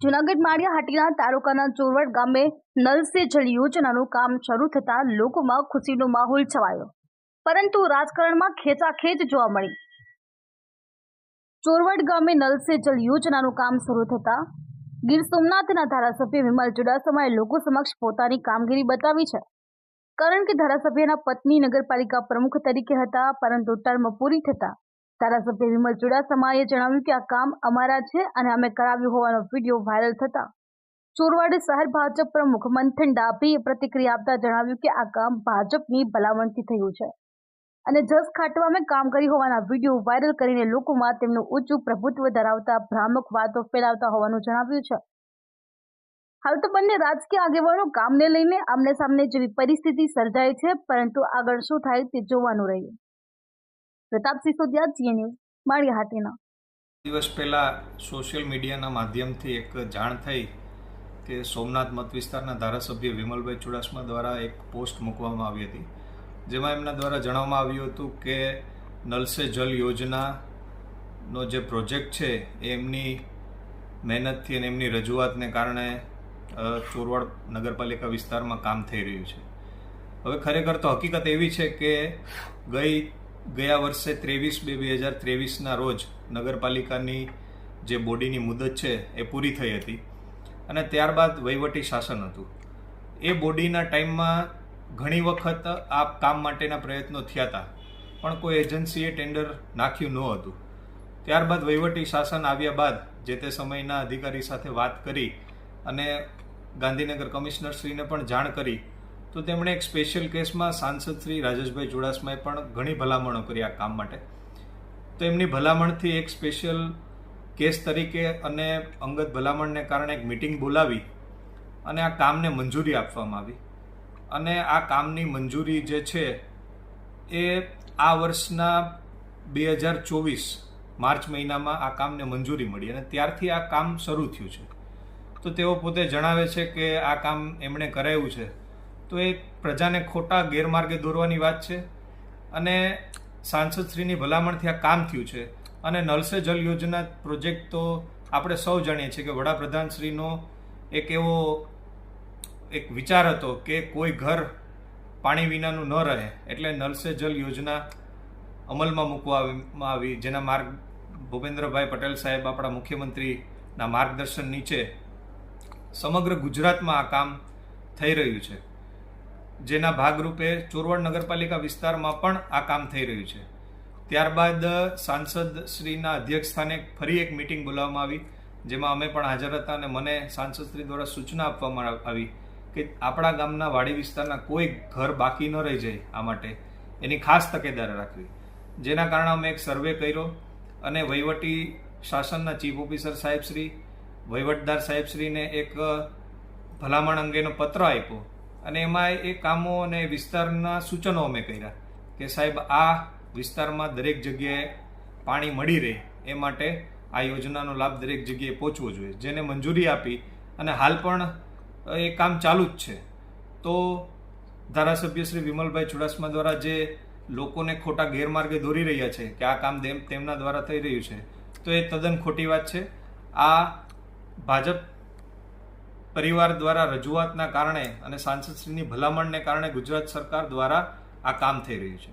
જુનાગઢ માળિયા હાટીના તાલુકાના ચોરવડ ગામે નલ સે જલ યોજનાનું કામ શરૂ થતાં લોકોમાં ખુશીનો માહોલ છવાયો. પરંતુ રાજકારણમાં ખેંચાખેચ જોવા મળી. ચોરવડ ગામે નલ સે જલ યોજનાનું કામ શરૂ થતાં ગીર સોમનાથના ધારાસભ્ય વિમલ ચુડાસમાએ લોકો સમક્ષ પોતાની કામગીરી બતાવી છે. કારણ કે ધારાસભ્યના પત્ની નગરપાલિકા પ્રમુખ તરીકે હતા, પરંતુ ટર્મ પૂરી થતા ધારાસભ્ય વિમલ ચુડાસમાએ જણાવ્યું કે આ કામ અમારા છે અને અમે કરાવ્યું હોવાનો વીડિયો વાયરલ થતા. ચોરવાડ શહેર ભાજપ પ્રમુખ મંથન ડાભીએ પ્રતિક્રિયા આપતા જણાવ્યું કે આ કામ ભાજપની ભલામણથી થયું છે અને જસ ખાટવામાં કામ કરી હોવાના વીડિયો વાયરલ કરીને લોકોમાં તેમનું ઊંચું પ્રભુત્વ ધરાવતા ભ્રામક વાતો ફેલાવતા હોવાનું જણાવ્યું છે. હાલ તો બંને રાજકીય આગેવાનો કામને લઈને આમને સામને જેવી પરિસ્થિતિ સર્જાય છે, પરંતુ આગળ શું થાય તે જોવાનું રહ્યું. પ્રતાપ સિસોદિયા જીએનયુ માળિયા હાટીના દિવસ પહેલાં સોશિયલ મીડિયાના માધ્યમથી એક જાણ થઈ કે સોમનાથ મત વિસ્તારના ધારાસભ્ય વિમલભાઈ ચુડાસમા દ્વારા એક પોસ્ટ મૂકવામાં આવી હતી. જેમાં એમના દ્વારા જણાવવામાં આવ્યું હતું કે નલ જલ યોજનાનો જે પ્રોજેક્ટ છે, એ એમની મહેનતથી અને એમની રજૂઆતને કારણે ચોરવાડ નગરપાલિકા વિસ્તારમાં કામ થઈ રહ્યું છે. હવે ખરેખર તો હકીકત એવી છે કે ગઈ ગયા વર્ષે ત્રેવીસ બે બે હજાર ત્રેવીસના રોજ નગરપાલિકાની જે બોડીની મુદત છે એ પૂરી થઈ હતી અને ત્યારબાદ વહીવટી શાસન હતું. એ બોડીના ટાઈમમાં ઘણી વખત આ કામ માટેના પ્રયત્નો થયા હતા, પણ કોઈ એજન્સીએ ટેન્ડર નાખ્યું ન હતું. ત્યારબાદ વહીવટી શાસન આવ્યા બાદ જે તે સમયના અધિકારી સાથે વાત કરી અને ગાંધીનગર કમિશનરશ્રીને પણ જાણ કરી તો તેમણે એક સ્પેશિયલ કેસમાં સાંસદ શ્રી રાજેશભાઈ ચુડાસમાએ પણ ઘણી ભલામણો કરી આ કામ માટે. તો એમની ભલામણથી એક સ્પેશિયલ કેસ તરીકે અને અંગત ભલામણને કારણે એક મિટિંગ બોલાવી અને આ કામને મંજૂરી આપવામાં આવી. અને આ કામની મંજૂરી જે છે એ આ વર્ષના બે હજાર ચોવીસ માર્ચ મહિનામાં આ કામને મંજૂરી મળી અને ત્યારથી આ કામ શરૂ થયું છે. તો તેઓ પોતે જણાવે છે કે આ કામ એમણે કરાયું છે. તો એ પ્રજાને ખોટા ગેરમાર્ગે દોરવાની વાત છે. અને સાંસદશ્રીની ભલામણથી આ કામ થયું છે. અને નલ સે જલ યોજના પ્રોજેક્ટ તો આપણે સૌ જાણીએ છીએ કે વડાપ્રધાનશ્રીનો એક એવો એક વિચાર હતો કે કોઈ ઘર પાણી વિનાનું ન રહે એટલે નલ જલ યોજના અમલમાં મૂકવામાં આવી. જેના માર્ગ ભૂપેન્દ્રભાઈ પટેલ સાહેબ આપણા મુખ્યમંત્રીના માર્ગદર્શન નીચે સમગ્ર ગુજરાતમાં આ કામ થઈ રહ્યું છે. જેના ભાગરૂપે ચોરવાડ નગરપાલિકા વિસ્તારમાં પણ આ કામ થઈ રહ્યું છે. ત્યારબાદ સાંસદ શ્રીના અધ્યક્ષ સ્થાને ફરી એક મિટિંગ બોલાવવામાં આવી, જેમાં અમે પણ હાજર હતા અને મને સાંસદ શ્રી દ્વારા સૂચના આપવામાં આવી કે આપણા ગામના વાડી વિસ્તારના કોઈ ઘર બાકી ન રહી જાય આ માટે એની ખાસ તકેદારી રાખવી. જેના કારણે અમે એક સર્વે કર્યો અને વહીવટી શાસનના ચીફ ઓફિસર સાહેબશ્રી વહીવટદાર સાહેબશ્રીને એક ભલામણ અંગેનો પત્ર આપ્યો અને એમાં એ કામો અને વિસ્તારના સૂચનો અમે કર્યા કે સાહેબ, આ વિસ્તારમાં દરેક જગ્યાએ પાણી મળી રહે એ માટે આ યોજનાનો લાભ દરેક જગ્યાએ પહોંચવો જોઈએ, જેને મંજૂરી આપી અને હાલ પણ એ કામ ચાલુ જ છે. તો ધારાસભ્ય શ્રી વિમલભાઈ ચુડાસમા દ્વારા જે લોકોને ખોટા ગેરમાર્ગે દોરી રહ્યા છે કે આ કામ તેમ- તેમના દ્વારા થઈ રહ્યું છે, તો એ તદ્દન ખોટી વાત છે. આ ભાજપ પરિવાર દ્વારા રજૂઆતના કારણે અને સાંસદશ્રીની ભલામણને કારણે ગુજરાત સરકાર દ્વારા આ કામ થઈ રહ્યું છે.